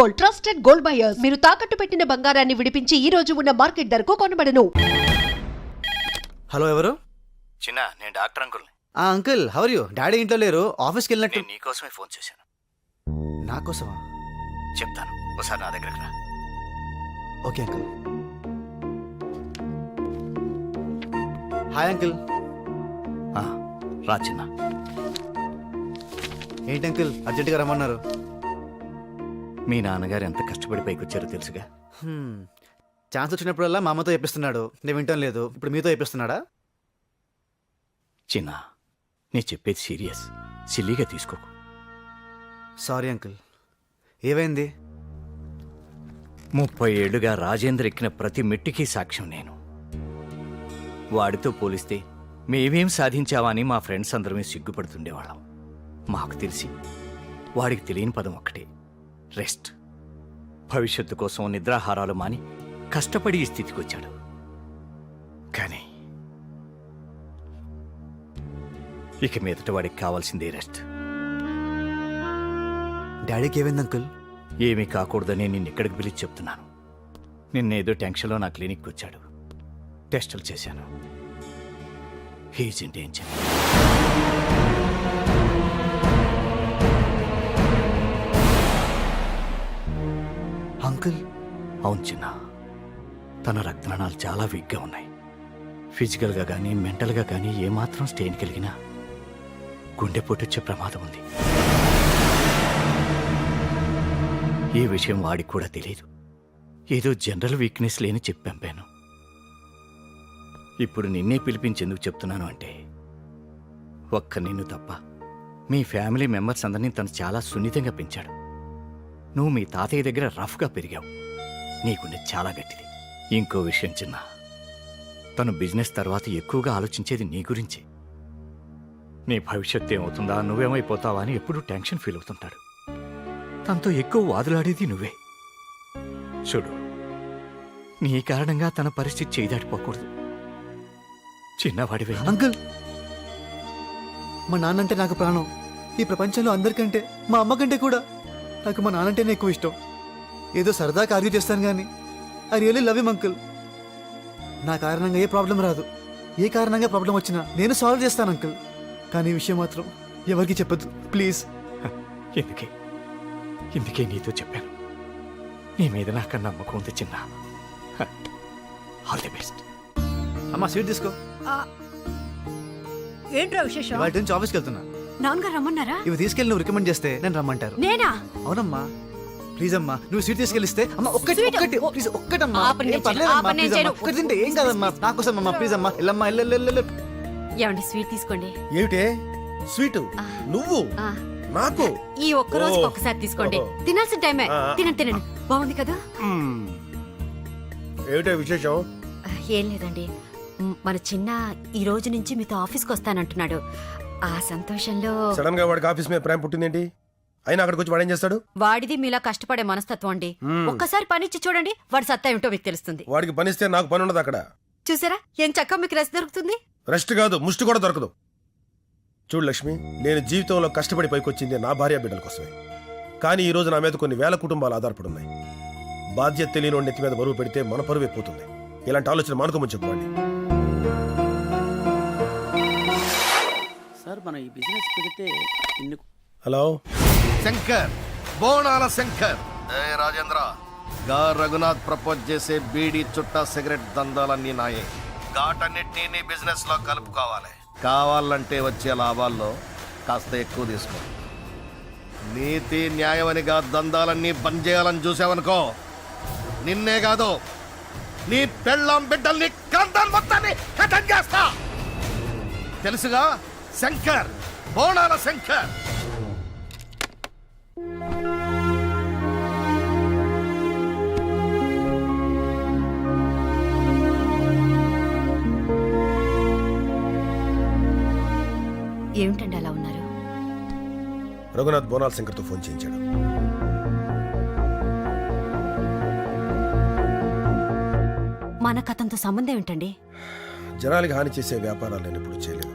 Gold trusted gold buyers. మీరు తాకట్టు పెట్టిన బంగారాన్ని విడిపించి ఈ రోజు ఉన్న మార్కెట్ ధరకు కొనబడను. హలో ఎవరు? చిన్న నేను డాక్టర్ అంకుల్ని. ఆ అంకుల్ హవర్ యూ డాడీ ఇంట్లో లేరు ఆఫీస్కి వెళ్ళినట్టు. నేను నీకోసమే ఫోన్ చేశాను. నా కోసమా? చెప్తాను ఒకసారి నా దగ్గరకు రా. Okay uncle. Hi uncle. ఆ, రా చిన్న. ఏంటి అంకుల్? అర్జెంటుగా రమ్మన్నారు. మీ నాన్నగారు ఎంత కష్టపడి పైకి వచ్చారో తెలుసుగా. ఛాన్స్ వచ్చినప్పుడల్లా మా అమ్మతో చెప్పిస్తున్నాడు. నేను వింటాం లేదు. ఇప్పుడు మీతో చెప్పిస్తున్నాడా? చిన్న నీ చెప్పేది సీరియస్. సిల్లీగా తీసుకోకు. Sorry uncle. ఏమైంది? ముప్పై ఏళ్ళుగా రాజేంద్ర ఎక్కిన ప్రతి మెట్టికి సాక్ష్యం నేను. వాడితో పోలిస్తే మేమేం సాధించావని మా ఫ్రెండ్స్ అందరమే సిగ్గుపడుతుండేవాళ్ళం. మాకు తెలిసి వాడికి తెలియని పదం ఒక్కటే. రెస్ట్. భవిష్యత్తు కోసం నిద్రాహారాలు మాని కష్టపడి ఈ స్థితికి వచ్చాడు కానీ ఇక మీదట వాడికి కావాల్సిందే రెస్ట్. డాడీకి ఏమైంది అంకుల్? ఏమీ కాకూడదని నిన్ను ఇక్కడికి పిలిచి చెప్తున్నాను. నిన్నేదో టెన్షన్లో నా క్లినిక్కి వచ్చాడు. టెస్టులు చేశాను. He's in danger. అంకుల్. అవును చిన్న. తన రక్తనాళాలు చాలా వీక్గా ఉన్నాయి. ఫిజికల్గా కానీ మెంటల్గా కానీ ఏమాత్రం స్టేన్ కలిగినా గుండె పొట్టొచ్చే ప్రమాదం ఉంది. ఈ విషయం వాడికి కూడా తెలియదు ఏదో జనరల్ వీక్నెస్ లేని చెప్పి పంపాను ఇప్పుడు నిన్నే పిలిపించేందుకు చెప్తున్నాను అంటే ఒక్క నిన్ను తప్ప మీ ఫ్యామిలీ మెంబర్స్ అందరినీ తను చాలా సున్నితంగా పెంచాడు. నువ్వు మీ తాతయ్య దగ్గర రఫ్గా పెరిగావు. నీకుండే చాలా గట్టిది. ఇంకో విషయం చిన్న. తను బిజినెస్ తర్వాత ఎక్కువగా ఆలోచించేది నీ గురించి. నీ భవిష్యత్తు ఏమవుతుందా? నువ్వేమైపోతావా అని ఎప్పుడూ టెన్షన్ ఫీల్ అవుతుంటాడు. తనతో ఎక్కువ వాదులాడేది నువ్వే. చూడు నీ కారణంగా తన పరిస్థితి చేయదాటిపోకూడదు. చిన్నవాడివే. అంకుల్! మా నాన్నంటే నాకు ప్రాణం. ఈ ప్రపంచంలో అందరికంటే మా అమ్మ కంటే కూడా. నాకు మా నాన్నంటేనే ఎక్కువ ఇష్టం. ఏదో సరదాగా ఆర్గ్యూ చేస్తాను కానీ I really love him uncle. నా కారణంగా ఏ ప్రాబ్లం రాదు. ఏ కారణంగా ప్రాబ్లం వచ్చినా నేను సాల్వ్ చేస్తాను అంకుల్. కానీ ఈ విషయం మాత్రం ఎవరికి చెప్పదు ప్లీజ్. ఎందుకే? ఇందుకే నీతో చెప్పాను? నీ మీద నాకు నమ్మకం ఉంది చిన్న. All the best. అమ్మా స్వీట్ తీసుకో. ఏంట్రా విశేషం? వాటి నుంచి ఆఫీస్కి వెళ్తున్నా. నాన్నగారు రమ్మన్నారా? ఇవి తీసుకెళ్ళి నువ్వు రికమెండ్ చేస్తే నేను రమ్మంటారు. నేనా? అవునమ్మా. ప్లీజ్ అమ్మా నువ్వు స్వీట్ తీసుకెళ్ళిస్తే అమ్మా ఒక్కటి Sweet? ఒక్కటి ప్లీజ్ ఒక్కటమ్మా. ఏం నేను పర్లేదమ్మా, అమ్మా. ఒక్కటి తింటే ఏం కాదమ్మా. నా కోసం అమ్మా. ప్లీజ్ అమ్మా. ఏమండి స్వీట్ తీసుకోండి. ఏమిటే? స్వీటు నువ్వు? ఆ, నాకు? ఈ ఒక్క రోజుకి ఓ. ఒకసారి తీసుకోండి. ఓహో. తినాల్సిన టైమే. ఆ. తినండి తినండి. బాగుంది కదా? మ్మ్. ఏమిటే విశేషం? ఏం లేదండి. మ్, మన చిన్న ఈ రోజు నుంచి మీతో ఆఫీస్కి వస్తానంటున్నాడు. ఆ సంతోషంలో సడన్గా వాడికి ఆఫీస్ మీద ప్రేమ పుట్టిందేంటి? అయినా అక్కడికి వచ్చి వాడు ఏం చేస్తాడు? వాడిది మీలా కష్టపడే మనస్తత్వం అండి. ఒక్కసారి పనిచ్చి చూడండి వాడి సత్తా ఏమిటో మీకు తెలుస్తుంది. వాడికి పనిస్తే నాకు పని ఉండదు అక్కడ. చూసారా? ఏం చక్క మీకు రెస్ట్ దొరుకుతుంది? రెస్ట్ కాదు ముష్టి కూడా దొరకదు. చూడు లక్ష్మి నేను జీవితంలో కష్టపడి పైకొచ్చింది నా భార్య బిడ్డల కోసమే. కానీ ఈ రోజు నా మీద కొన్ని వేల కుటుంబాలు ఆధారపడి ఉన్నాయి బాధ్యత తెలియని నెత్తి మీద బరువు పెడితే మన పరువు అయిపోతుంది ఇలాంటి ఆలోచన మానుకోమని చెప్పండి సార్ మనం ఈ బిజినెస్ పెడితే ఇన్ని హలో? శంకర్ బోనాల శంకర్. ఏ రాజేంద్ర? గా రఘునాథ్ ప్రపోజ్ చేసే బీడీ చుట్టా సిగరెట్ దందాలన్నీ నాయే. ఘాటన్నిటినీ నీ బిజినెస్లో కలుపుకోవాలి. కావాలంటే వచ్చే లాభాల్లో కాస్త ఎక్కువ తీసుకో. నీతి న్యాయమనిగా దందాలన్నీ బంద్ చేయాలని చూసావనుకో నిన్నే కాదు నీ పెళ్ళాం బిడ్డల్ని కందాన్ మొత్తాన్ని కథం చేస్తా. తెలుసుగా? శంకర్ బోనాల శంకర్. ఏమిటండి అలా ఉన్నారు? రఘునాథ్ బోనాల్ శంకర్తో ఫోన్ చేయించాడు. మనకు అతనితో సంబంధం ఏంటండి జనాలకి హాని చేసే వ్యాపారాలు నేను ఎప్పుడు చేయలేదు.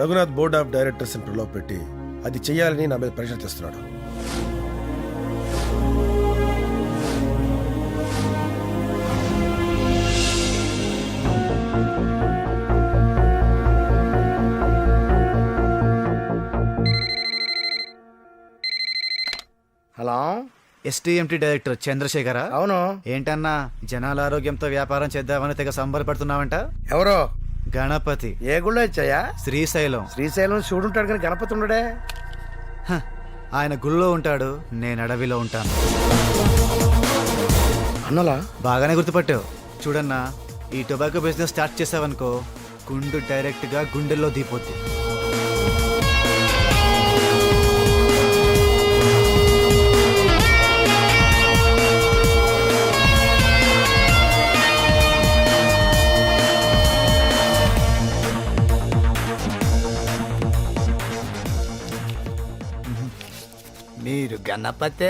రఘునాథ్ బోర్డ్ ఆఫ్ డైరెక్టర్స్ డైరెక్టర్స్ని పెట్టి అది చేయాలని నా మీద ప్రెషర్ తెస్తున్నాడు. హలో? STMT director Chandrasekhara? అవును. ఏంటన్నా జనాల ఆరోగ్యంతో వ్యాపారం చేద్దామని తెగ సంబరపడుతున్నావంట? ఎవరో? గణపతి. ఏ గుళ్ళో ఇచ్చాయా శ్రీశైలం. శ్రీశైలం శివుడు ఉంటాడు కానీ గణపతి ఉండడే? హ, ఆయన గుళ్ళో ఉంటాడు నేను అడవిలో ఉంటాను. అన్నలా? బాగానే గుర్తుపట్టావు. చూడన్నా ఈ టొబాకో బిజినెస్ స్టార్ట్ చేసావనుకో గుండు డైరెక్ట్గా గుండెల్లో దీపోద్ది మీరు గణపతే.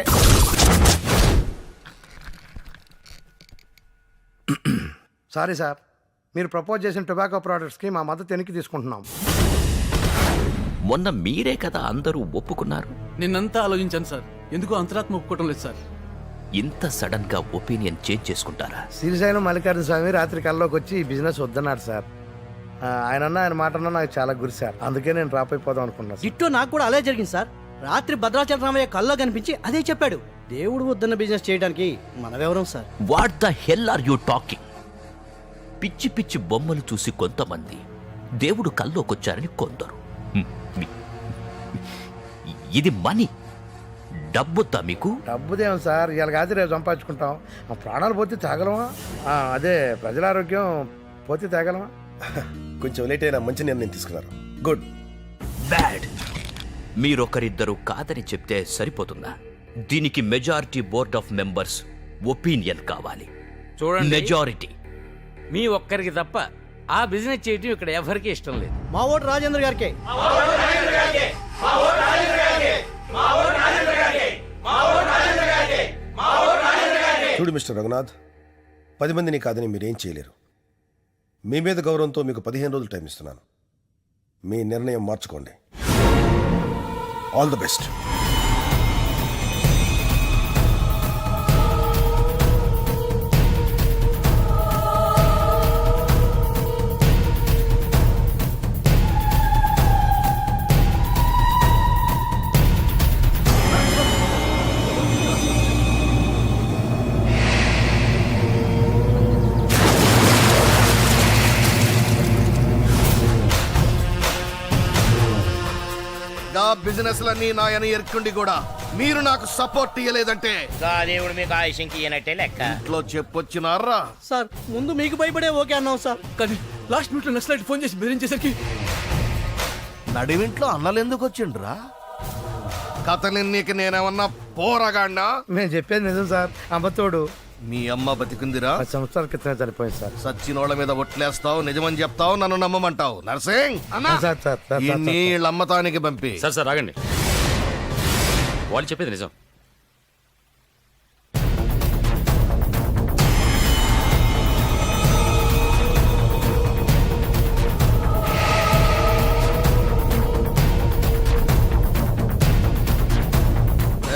సారీ సార్ మీరు ప్రపోజ్ చేసిన టొబాకో ప్రోడక్ట్స్కి మా మద్దతు వెనక్కి తీసుకుంటున్నాం. మొన్న మీరే కదా అందరూ ఒప్పుకున్నారు. నిన్నంతా ఆలోచించాను సార్. ఎందుకు అంతరాత్మ ఒప్పుకోవటం లేదు సార్? ఇంత సడన్గా ఒపీనియన్ చేంజ్ చేసుకుంటారా? శ్రీశైలం మల్లికార్జున స్వామి రాత్రి కల్లోకి వచ్చి ఈ బిజినెస్ వద్దన్నాడు సార్. ఆయన అన్న ఆయన మాట అన్నా నాకు చాలా గురి సార్. అందుకే నేను డ్రాప్ అయిపోదాం అనుకున్నాను. డిట్టో నాకు కూడా అలా జరిగింది సార్. రాత్రి భద్రాచల రామయ్య కల్లో కనిపించి అదే చెప్పాడు. దేవుడు వద్దన్న బిజినెస్ చేయడానికి మనవెవరం sir? What the hell are you talking పిచ్చి పిచ్చి బొమ్మలు చూసి కొంతమంది దేవుడు కల్లోకొచ్చారని కొందరు. మీ- ఇది మనీ. డబ్బుతా మీకు? డబ్బుదేం సార్ ఇవాళ కాదు రేపు సంపాదించుకుంటాం. ఆ ప్రాణాలు పోతే తాగలమా? ఆ, అదే ప్రజల ఆరోగ్యం పోతే తాగలమా? కొంచెం లేట్ అయినా మంచి నిర్ణయం తీసుకున్నారు. గుడ్ బ్యాడ్ మీరొకరిద్దరు కాదని చెప్తే సరిపోతుందా? దీనికి majority board of members opinion కావాలి. చూడండి. మెజారిటీ. మీ ఒక్కరికి తప్ప ఆ బిజినెస్ చేయటం ఇక్కడ ఎవరికీ ఇష్టం లేదు. మా ఓటు రాజేంద్ర గారికి. చూడు మిస్టర్ రఘునాథ్ పది మందిని కాదని మీరేం చేయలేరు. మీ మీద గౌరవంతో మీకు పదిహేను రోజులు టైం ఇస్తున్నాను. మీ నిర్ణయం మార్చుకోండి. ఆల్ ది బెస్ట్ బిజినెస్ లన్నీ నాయని ఎరుకుండి కూడా మీరు నాకు సపోర్ట్ ఇయ్యలేదంటే. దేవుడు మీకు ఆయుషంకి ఇయనట్టే లెక్క. ఇంట్లో చెప్పొచ్చినారా? సార్ ముందు మీకు భయపడే ఓకే అన్నాం సార్. కానీ లాస్ట్ మినిట్లో నక్సలైట్ ఫోన్ చేసి బెదిరించేసరికి నడివింట్లో అన్నలు ఎందుకు వచ్చిండ్రా? కథలెన్నీకి నేనేమన్నా పోరగాడినా? మేము చెప్పేది నిజం సార్. అమ్మతోడు మీ అమ్మ బతికుందిరా? పది సంవత్సరాల క్రితమే చనిపోయింది సార్. సచ్చినోళ్ళ మీద ఒట్లేస్తావు నిజమని చెప్తావు నన్ను నమ్మమంటావు. నర్సింగ్! అన్నా! సార్ ఇన్ని అమ్మతానికి పంపి. సార్ సార్ ఆగండి. వాళ్ళు చెప్పేది నిజం.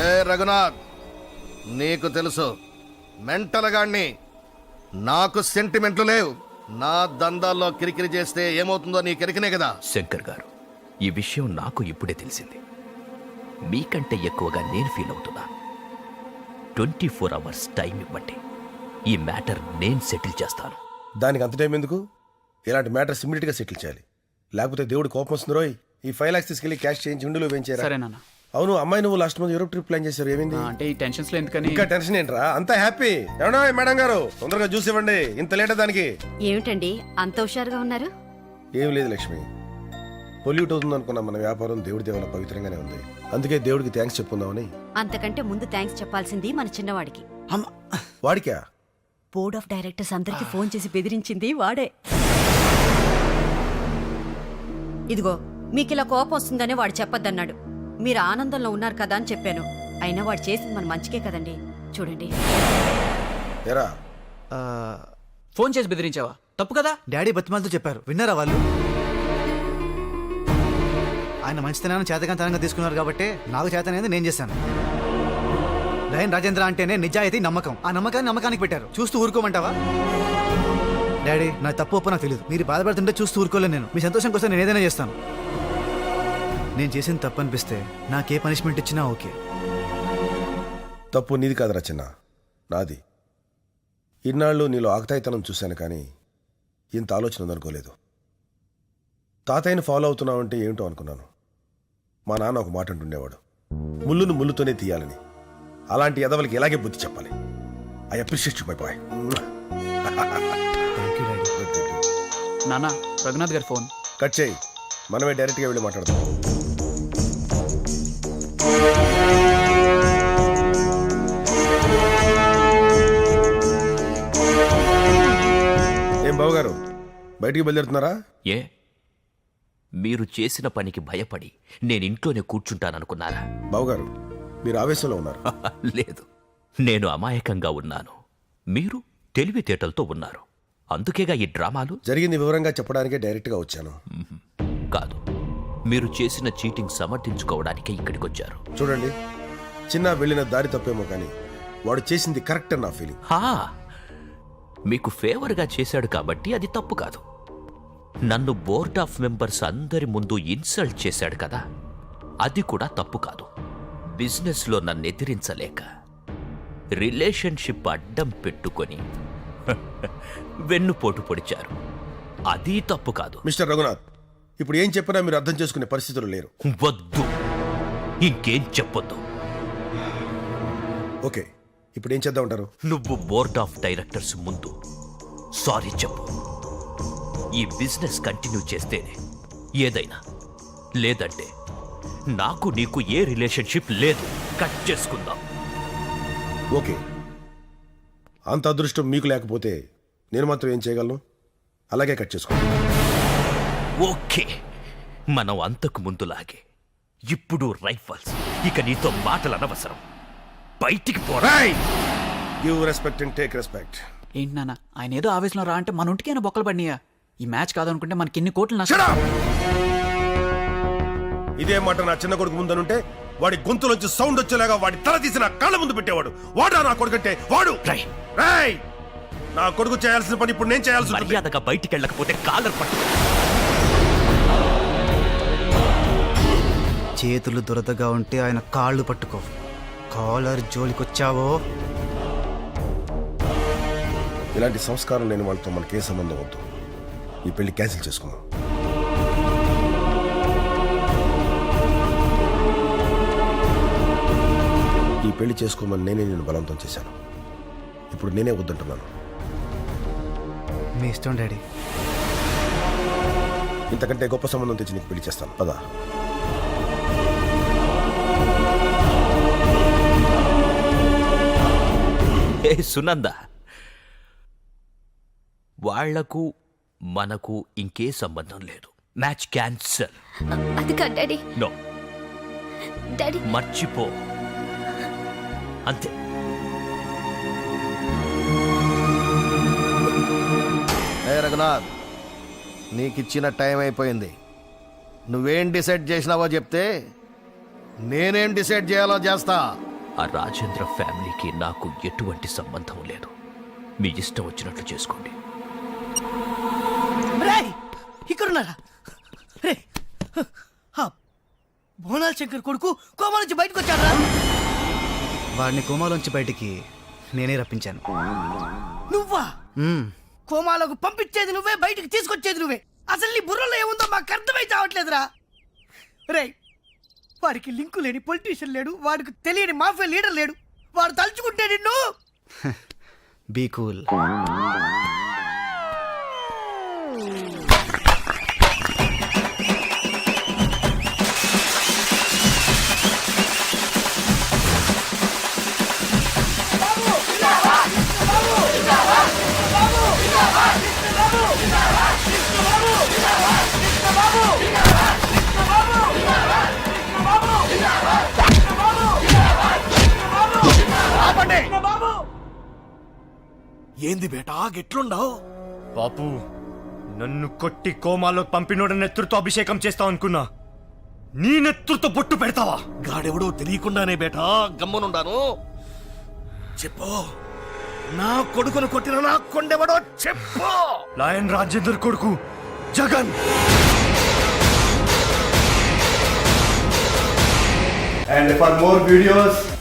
ఏ రఘునాథ్ నీకు తెలుసు మెంటల్ గాడిని. నాకు సెంటిమెంట్లు లేవు. నా దందాల్లో కిరికిరి చేస్తే ఏమవుతుందో నీ కెరికినే కదా. శంకర్ గారు ఈ విషయం నాకు ఇప్పుడే తెలిసింది. మీకంటే ఎక్కువగా నేను ఫీల్ అవుతున్నా. ట్వంటీ ఫోర్ అవర్స్ టైం ఇవ్వండి. ఈ మ్యాటర్ నేను సెటిల్ చేస్తాను. దానికి అంత టైం ఎందుకు? ఇలాంటి మ్యాటర్స్ ఇమీడియట్గా సెటిల్ చేయాలి. లేకపోతే దేవుడు కోపం వస్తుంది రోయ్. ఈ ఫైవ్ లాక్స్ తీసుకెళ్ళి క్యాష్ చేయించి ఉండిలో వేయించారా? సరేనా అవును అమ్మాయి నువ్వు last month Europe trip plan చేశారు ఏమైంది? అంటే ఈ టెన్షన్స్లో ఎందుకని? ఇంకా టెన్షన్ ఏంట్రా? అంతా హ్యాపీ ఏమన్నా మేడం గారు? తొందరగా జ్యూస్ ఇవ్వండి. ఇంత లేట దానికి. ఏమిటండి? అంత హుషారుగా ఉన్నారు? ఏం లేదు లక్ష్మి. పొల్యూట్ అవుతుంది అనుకున్న మన వ్యాపారం దేవుడి దేవాల పవిత్రంగానే ఉంది. అందుకే దేవుడికి థ్యాంక్స్ చెప్పుకుందామని. అంతకంటే ముందు థ్యాంక్స్ చెప్పాల్సింది మన చిన్నవాడికి. వాడికా? బోర్డ్ ఆఫ్ డైరెక్టర్స్ అందరికి ఫోన్ చేసి బెదిరించింది వాడే. ఇదిగో మీకు ఇలా కోపం వస్తుందనే వాడు చెప్పొద్దన్నాడు. మీరు ఆనందంలో ఉన్నారు కదా అని చెప్పాను. అయినా వాడు చేసింది మన మంచికే కదండి. చూడండి. ఎరా? ఫోన్ చేసి బెదిరించావా? తప్పు కదా? డాడీ బతిమాలతో చెప్పారు. విన్నారా వాళ్ళు? ఆయన మంచితనాన్ని చేతకంతనంగా తీసుకున్నారు కాబట్టి నాకు చేతనైంది నేను చేశాను. లయన్ రాజేంద్ర అంటేనే నిజాయితీ నమ్మకం. ఆ నమ్మకాన్ని నమ్మకానికి పెట్టారు. చూస్తూ ఊరుకోమంటావా? డాడీ నా తప్పు ఒప్పు నాకు తెలియదు మీరు బాధపడుతుంటే చూస్తూ ఊరుకోలేను నేను. మీ సంతోషం కోసం నేను ఏదైనా చేస్తాను. నేను చేసిన తప్పు అనిపిస్తే నాకే పనిష్మెంట్ ఇచ్చినా ఓకే. తప్పు నీది కాదురా చిన్న. నాది. ఇన్నాళ్ళు నీలో ఆకతాయితనం చూశాను కానీ ఇంత ఆలోచన ఉందనుకోలేదు. తాతయ్యని ఫాలో అవుతున్నావంటే ఏమిటో అనుకున్నాను. మా నాన్న ఒక మాట అంటుండేవాడు. ముళ్ళును ముళ్ళుతోనే తీయాలని. అలాంటి ఎదవలకి ఇలాగే బుద్ధి చెప్పాలి? I appreciate my boy. నాన్న రఘునాథ్ గారి ఫోన్. కట్ చేయి. మనమే డైరెక్ట్గా వెళ్ళి మాట్లాడదాం. ఏం బావగారు? బయటికి బయలుదేరుతున్నారా? ఏ? మీరు చేసిన పనికి భయపడి నేను ఇంట్లోనే కూర్చుంటాననుకున్నారా? బావగారు మీరు ఆవేశంలో ఉన్నారు. లేదు నేను అమాయకంగా ఉన్నాను. మీరు తెలివితేటలతో ఉన్నారు. అందుకేగా ఈ డ్రామాలు? జరిగింది వివరంగా చెప్పడానికే డైరెక్ట్గా వచ్చాను. కాదు. మీరు చేసిన చీటింగ్ సమర్థించుకోవడానికే ఇక్కడికొచ్చారు. చూడండి చిన్న వెళ్ళిన దారి తప్పేమో కానీ వాడు చేసింది కరెక్ట్ నా ఫీలింగ్ హా! మీకు ఫేవర్గా చేశాడు కాబట్టి అది తప్పు కాదు. నన్ను బోర్డ్ ఆఫ్ మెంబర్స్ అందరి ముందు ఇన్సల్ట్ చేశాడు కదా అది కూడా తప్పు కాదు. బిజినెస్లో నన్ను ఎదిరించలేక రిలేషన్షిప్ అడ్డం పెట్టుకొని వెన్నుపోటు పొడిచారు. అది తప్పు కాదు. మిస్టర్ రఘునాథ్ ఇప్పుడు ఏం చెప్పినా మీరు అర్థం చేసుకునే పరిస్థితులు లేరు. వద్దు. ఇంకేం చెప్పొద్దు. ఓకే ఇప్పుడు ఏం చేద్దాం అంటారు? నువ్వు బోర్డ్ ఆఫ్ డైరెక్టర్స్ ముందు. సారీ చెప్పు. ఈ బిజినెస్ కంటిన్యూ చేస్తేనే ఏదైనా లేదంటే నాకు నీకు ఏ రిలేషన్షిప్ లేదు. కట్ చేసుకుందాం. ఓకే. అంత అదృష్టం మీకు లేకపోతే నేను మాత్రం ఏం చేయగలను? అలాగే కట్ చేసుకోండి. ఓకే. మనం అంతకు ముందులాగే. ఇప్పుడు రైఫల్స్. ఇక నీతో మాటలు అనవసరం బయటికి పోరా. Give respect and take respect. ఏంటి నాన్న ఆయన ఏదో ఆవేశంలో రా అంటే మన ఒంటికైనా బొక్కలు పడినాయా? ఈ మ్యాచ్ కాదనుకుంటే మనకి ఎన్ని కోట్లు నష్టం. ఇదే మాట నా చిన్న కొడుకు ముందనుంటే వాడి గొంతులోంచి సౌండ్ వచ్చేలాగా వాడి తల తీసి నా కాళ్ళ ముందు పెట్టేవాడు. వాడా నా కొడుకంటే వాడు. రై రేయ్! నా కొడుకు చేయాల్సిన పని ఇప్పుడు నేను చేయాల్సి ఉంటుంది. మర్యాదగా బయటికి వెళ్ళకపోతే కాలర్ పట్టు చేతులు దురదగా ఉంటే ఆయన కాళ్ళు పట్టుకో. కాలర్ జోలికొచ్చావో? ఇలాంటి సంస్కారం లేని వాళ్ళతో మనకే సంబంధం వద్దు. ఈ పెళ్ళి క్యాన్సిల్ చేసుకుందాం. ఈ పెళ్ళి చేసుకోమని నేనే నేను బలవంతం చేశాను. ఇప్పుడు నేనే వద్దంటున్నాను. మీ ఇష్టం డాడీ. ఇంతకంటే గొప్ప సంబంధం తెచ్చి నీకు పెళ్ళి చేస్తాను. పదా. ఏ సునంద? వాళ్ళకు మనకు ఇంకే సంబంధం లేదు. Match cancel. అది కాదు డాడీ. నో. డాడీ. మర్చిపో. అంతే. ఏ రఘునాథ్ నీకిచ్చిన టైం అయిపోయింది. నువ్వేం డిసైడ్ చేసినావో చెప్తే నేనేం డిసైడ్ చేయాలో చేస్తా. ఆ రాజేంద్ర ఫ్యామిలీకి నాకు ఎటువంటి సంబంధం లేదు. మీ ఇష్టం వచ్చినట్లు చేసుకోండి. ఇక్కడున్నారా? రే బోనాల్ శంకర్ కొడుకు కోమా నుంచి బయటకు వచ్చారా వాడిని కోమాలోంచి బయటికి నేనే రప్పించాను. నువ్వా. కోమాలకు పంపించేది నువ్వే బయటికి తీసుకొచ్చేది నువ్వే. అసలు నీ బుర్రలో ఏముందో మాకు అర్థమై చావట్లేదురా రే వాడికి లింకు లేని పొలిటీషియన్ లేడు వాడికి తెలియని మాఫియా లీడర్ లేడు. వాడు తలుచుకుంటే నిన్ను. Be cool. ఏంది బేటా గెట్లుండవు? బాపు నన్ను కొట్టి కోమాలో పంపినోడ నెత్తురుతో అభిషేకం చేస్తావు అనుకున్నా. నీ నెత్తురుతో బొట్టు పెడతావా? గాడెవడో తెలియకుండానే బేటా గమ్మునుండాను. చెప్పు. నా కొడుకును కొట్టిన నా కొండెవడో చెప్పు. లాయన్ రాజేందర్ కొడుకు Jagan. And for more videos